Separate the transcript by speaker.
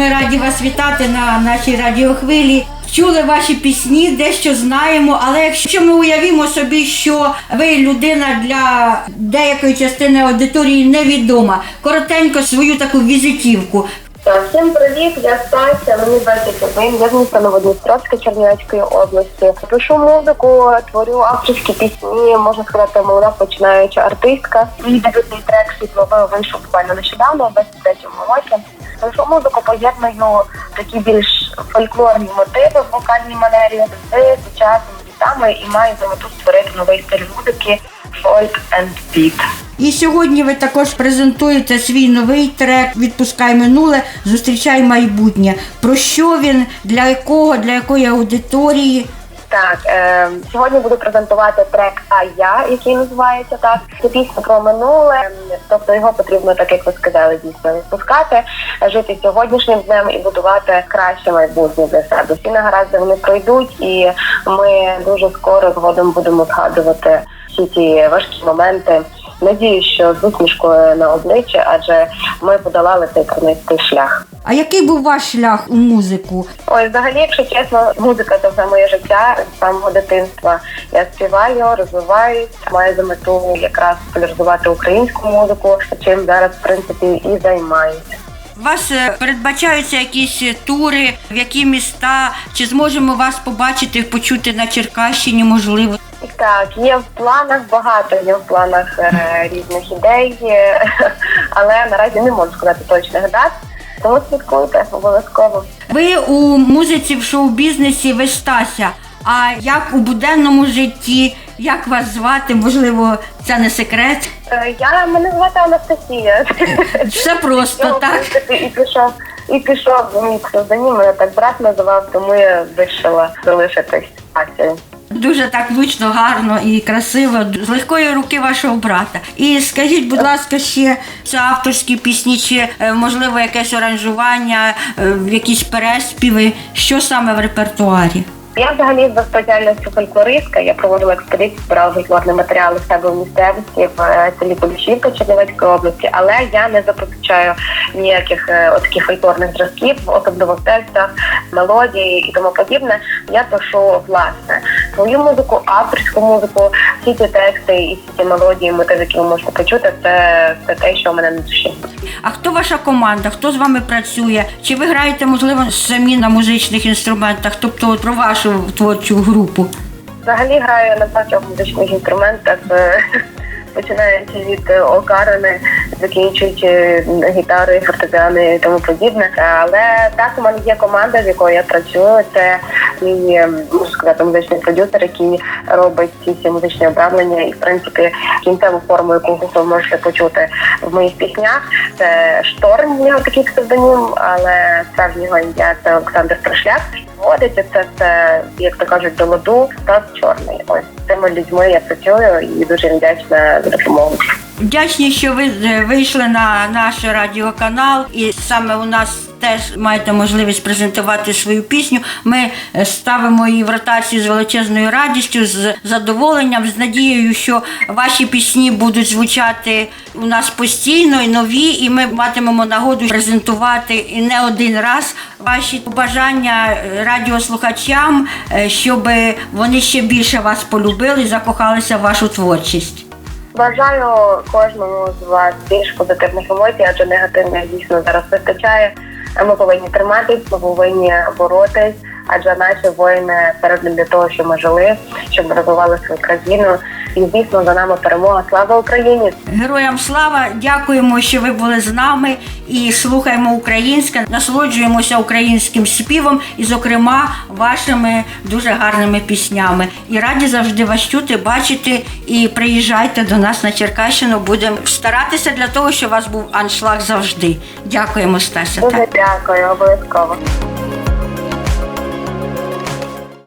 Speaker 1: ми раді вас вітати на нашій радіохвилі. Чули ваші пісні, дещо знаємо, але якщо ми уявімо собі, що ви людина для деякої частини аудиторії невідома, коротенько свою таку візитівку.
Speaker 2: Всім привіт, я Стася, мені 21, я з міста Новодністровська Чернівецької області. Пишу музику, творю авторські пісні, можна сказати, молода починаюча артистка. Мій дебютний трек світловий вийшов буквально нещодавно, у 23-му році. Пишу музику, поєдную такі більш фольклорні мотиви в вокальній манері з сучасними бітами і маю за мету створити новий стиль музики folk and beat.
Speaker 1: І сьогодні ви також презентуєте свій новий трек Відпускай минуле, зустрічай майбутнє. Про що він, для якого, для якої аудиторії?
Speaker 2: Так, е, сьогодні буду презентувати трек А я, який називається так. Це пісня про минуле, тобто його потрібно, так як ви сказали, дійсно відпускати, жити сьогоднішнім днем і будувати краще майбутнє для себе. Всі негаразди вони пройдуть, і ми дуже скоро згодом будемо згадувати всі ті важкі моменти. Надію, що з усмішкою на обличчі, адже ми подолали цей тернистий шлях.
Speaker 1: А який був ваш шлях у музику?
Speaker 2: Ой, взагалі, якщо чесно, музика це все моє життя з самого дитинства. Я співаю, розвиваюсь, маю за мету якраз популяризувати українську музику, чим зараз в принципі і займаюся.
Speaker 1: У вас е, передбачаються якісь е, тури, в які міста? Чи зможемо вас побачити, почути на Черкащині? Можливо,
Speaker 2: Так, є в планах багато, є в планах е, різних ідей, е, але наразі не можу сказати точних дат. Тому слідкуйте обов'язково.
Speaker 1: ви у музиці в шоу-бізнесі ви Стася. А як у буденному житті? Як вас звати? Можливо, це не секрет.
Speaker 2: Е, Я мене звати Анастасія.
Speaker 1: Все просто,
Speaker 2: Ну, в
Speaker 1: так?
Speaker 2: принципі, І пішов, і пішов мій псевдонім, мене так брат називав, тому я вирішила залишитись Асією.
Speaker 1: Дуже так влучно, гарно і красиво, з легкої руки вашого брата. І скажіть, будь ласка, ще це авторські пісні, чи е, можливо якесь аранжування, е, якісь переспіви, що саме в репертуарі?
Speaker 2: Я взагалі за спеціальністю фольклористка. Я проводила експедицію, збирала фольклорні матеріали в себе в місцевості в е, селі Полішівка Чернівецької області, але я не запозичаю ніяких таких фольклорних зразків, особливо в текстах, мелодії і тому подібне. Я пишу власне свою музику, авторську музику, всі ці тексти і всі ці мелодії, мотиви, які ви можете почути, це, це те, що в мене на душі.
Speaker 1: А хто ваша команда? Хто з вами працює? Чи ви граєте, можливо, самі на музичних інструментах? Тобто про вашу творчу групу?
Speaker 2: Взагалі граю на багатьох музичних інструментах, е, починаючи від е, окарини, закінчуючи гітарою, фортепіано і тому подібне. Але так у мене є команда, з якою я працюю. Це мій е, сказати музичний продюсер, який робить ці всі музичні обравлення, і в принципі кінцеву форму, яку ви можете почути в моїх піснях. Це шторм, в нього такий псевдонім, але справжнє його ім'я це Олександр Прошляк. Водиться це все, як то кажуть, до ладу та чорний. Ось цими людьми я працюю і дуже вдячна за допомогу.
Speaker 1: Вдячні, що ви е, вийшли на наш радіоканал, і саме у нас теж маєте можливість презентувати свою пісню. Ми е, ставимо її в ротацію з величезною радістю, з задоволенням, з надією, що ваші пісні будуть звучати у нас постійно і нові, і ми матимемо нагоду презентувати і не один раз ваші побажання е, радіослухачам, щоб вони ще більше вас полюбили закохалися в вашу творчість.
Speaker 2: Бажаю кожному з вас більш позитивних емоцій, адже негативних дійсно зараз вистачає. Ми повинні триматись, ми повинні боротись, адже наші воїни перед для того, щоб ми жили, щоб розвивали свою країну. І звісно, за нами перемога. Слава Україні!
Speaker 1: Героям слава! Дякуємо, що ви були з нами і слухаємо українське, насолоджуємося українським співом і, зокрема, вашими дуже гарними піснями. І раді завжди вас чути, бачити і приїжджайте до нас на Черкащину. Будемо старатися для того, щоб у вас був аншлаг завжди. Дякуємо, Стася.
Speaker 2: Дуже дякую, обов'язково.